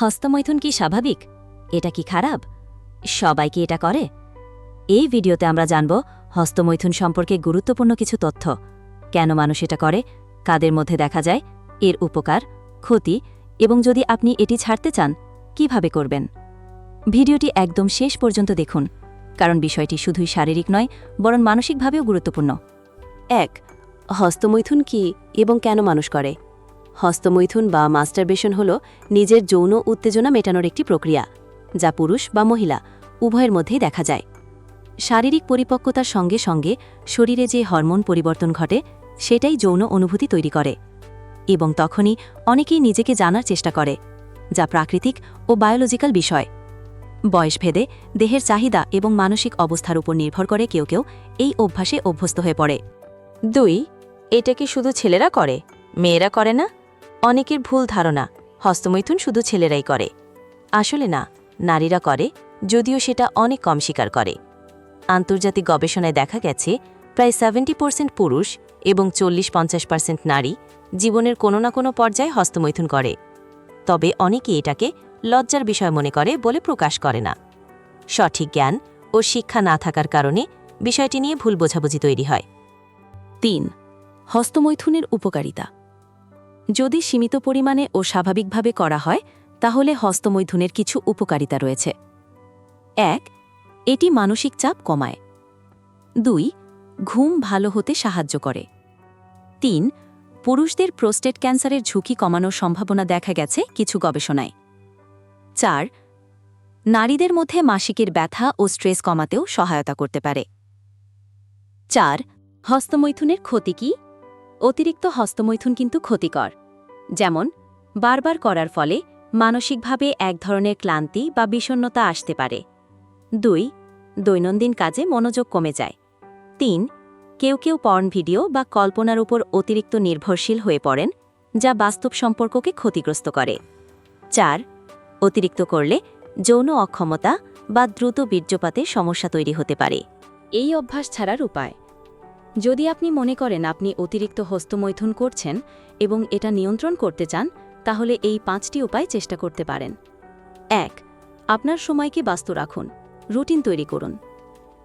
হস্তমৈথুন কি স্বাভাবিক? এটা কি খারাপ? সবাই কি এটা করে? এই ভিডিওতে আমরা জানব হস্তমৈথুন সম্পর্কে গুরুত্বপূর্ণ কিছু তথ্য। কেন মানুষ এটা করে? কাদের মধ্যে দেখা যায়? এর উপকার, ক্ষতি এবং যদি আপনি এটি ছাড়তে চান, কীভাবে করবেন? ভিডিওটি একদম শেষ পর্যন্ত দেখুন, কারণ বিষয়টি শুধুই শারীরিক নয়, বরং মানসিকভাবেও গুরুত্বপূর্ণ। এক, হস্তমৈথুন কি এবং কেন মানুষ করে? হস্তমৈথুন বা মাস্টারবেশন হল নিজের যৌন উত্তেজনা মেটানোর একটি প্রক্রিয়া, যা পুরুষ বা মহিলা, উভয়ের মধ্যেই দেখা যায়। শারীরিক পরিপক্কতার সঙ্গে সঙ্গে শরীরে যে হরমোন পরিবর্তন ঘটে, সেটাই যৌন অনুভূতি তৈরি করে এবং তখনই অনেকেই নিজেকে জানার চেষ্টা করে, যা প্রাকৃতিক ও বায়োলজিক্যাল বিষয়। বয়সভেদে দেহের চাহিদা এবং মানসিক অবস্থার উপর নির্ভর করে কেউ কেউ এই অভ্যাসে অভ্যস্ত হয়ে পড়ে। দুই, এটা কি শুধু ছেলেরা করে? মেয়েরা করে না? অনেকের ভুল ধারণা, হস্তমৈথুন শুধু ছেলেরাই করে। আসলে না, নারীরা করে, যদিও সেটা অনেক কম স্বীকার করে। আন্তর্জাতিক গবেষণায় দেখা গেছে, প্রায় সেভেন্টি পার্সেন্ট পুরুষ এবং চল্লিশ পঞ্চাশ পার্সেন্ট নারী জীবনের কোনো না কোনো পর্যায়ে হস্তমৈথুন করে। তবে অনেকে এটাকে লজ্জার বিষয় মনে করে বলে প্রকাশ করে না। সঠিক জ্ঞান ও শিক্ষা না থাকার কারণে বিষয়টি নিয়ে ভুল বোঝাবুঝি তৈরি হয়। তিন, হস্তমৈথুনের উপকারিতা। যদি সীমিত পরিমাণে ও স্বাভাবিকভাবে করা হয়, তাহলে হস্তমৈথুনের কিছু উপকারিতা রয়েছে। এক, এটি মানসিক চাপ কমায়। দুই, ঘুম ভালো হতে সাহায্য করে। তিন, পুরুষদের প্রোস্টেট ক্যান্সারের ঝুঁকি কমানোর সম্ভাবনা দেখা গেছে কিছু গবেষণায়। চার, নারীদের মধ্যে মাসিকের ব্যথা ও স্ট্রেস কমাতেও সহায়তা করতে পারে। চার, হস্তমৈথুনের ক্ষতি কি? অতিরিক্ত হস্তমৈথুন কিন্তু ক্ষতিকর। যেমন, বারবার করার ফলে মানসিকভাবে এক ধরনের ক্লান্তি বা বিষণ্ণতা আসতে পারে। দুই, দৈনন্দিন কাজে মনোযোগ কমে যায়। তিন, কেউ কেউ পর্ন ভিডিও বা কল্পনার উপর অতিরিক্ত নির্ভরশীল হয়ে পড়েন, যা বাস্তব সম্পর্ককে ক্ষতিগ্রস্ত করে। চার, অতিরিক্ত করলে যৌন অক্ষমতা বা দ্রুত বীর্যপাতে সমস্যা তৈরি হতে পারে। এই অভ্যাস ছাড়ার উপায়। যদি আপনি মনে করেন আপনি অতিরিক্ত হস্তমৈথুন করছেন এবং এটা নিয়ন্ত্রণ করতে চান, তাহলে এই পাঁচটি উপায় চেষ্টা করতে পারেন। এক, আপনার সময়কে ব্যস্ত রাখুন। রুটিন তৈরি করুন।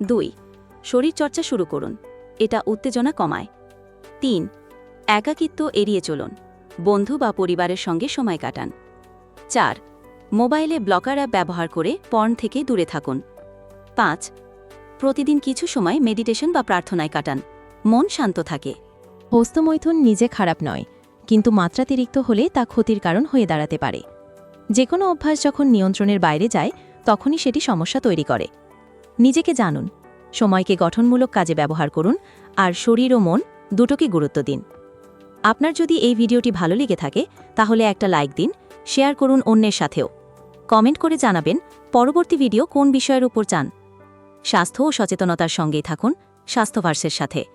দুই, শরীরচর্চা শুরু করুন। এটা উত্তেজনা কমায়। তিন, একাকিত্ব এড়িয়ে চলুন। বন্ধু বা পরিবারের সঙ্গে সময় কাটান। চার, মোবাইলে ব্লকার অ্যাপ ব্যবহার করে পর্ন থেকে দূরে থাকুন। পাঁচ, প্রতিদিন কিছু সময় মেডিটেশন বা প্রার্থনায় কাটান। মন শান্ত থাকে। হস্তমৈথুন নিজে খারাপ নয়, কিন্তু মাত্রাতিরিক্ত হলে তা ক্ষতির কারণ হয়ে দাঁড়াতে পারে। যে কোনো অভ্যাস যখন নিয়ন্ত্রণের বাইরে যায়, তখনই সেটি সমস্যা তৈরি করে। নিজেকে জানুন, সময়কে গঠনমূলক কাজে ব্যবহার করুন, আর শরীর ও মন দুটোকে গুরুত্ব দিন। আপনার যদি এই ভিডিওটি ভালো লেগে থাকে, তাহলে একটা লাইক দিন, শেয়ার করুন অন্যের সাথেও। কমেন্ট করে জানাবেন, পরবর্তী ভিডিও কোন বিষয়ের উপর চান। স্বাস্থ্য ও সচেতনতার সঙ্গেই থাকুন, স্বাস্থ্যভার্সের সাথে।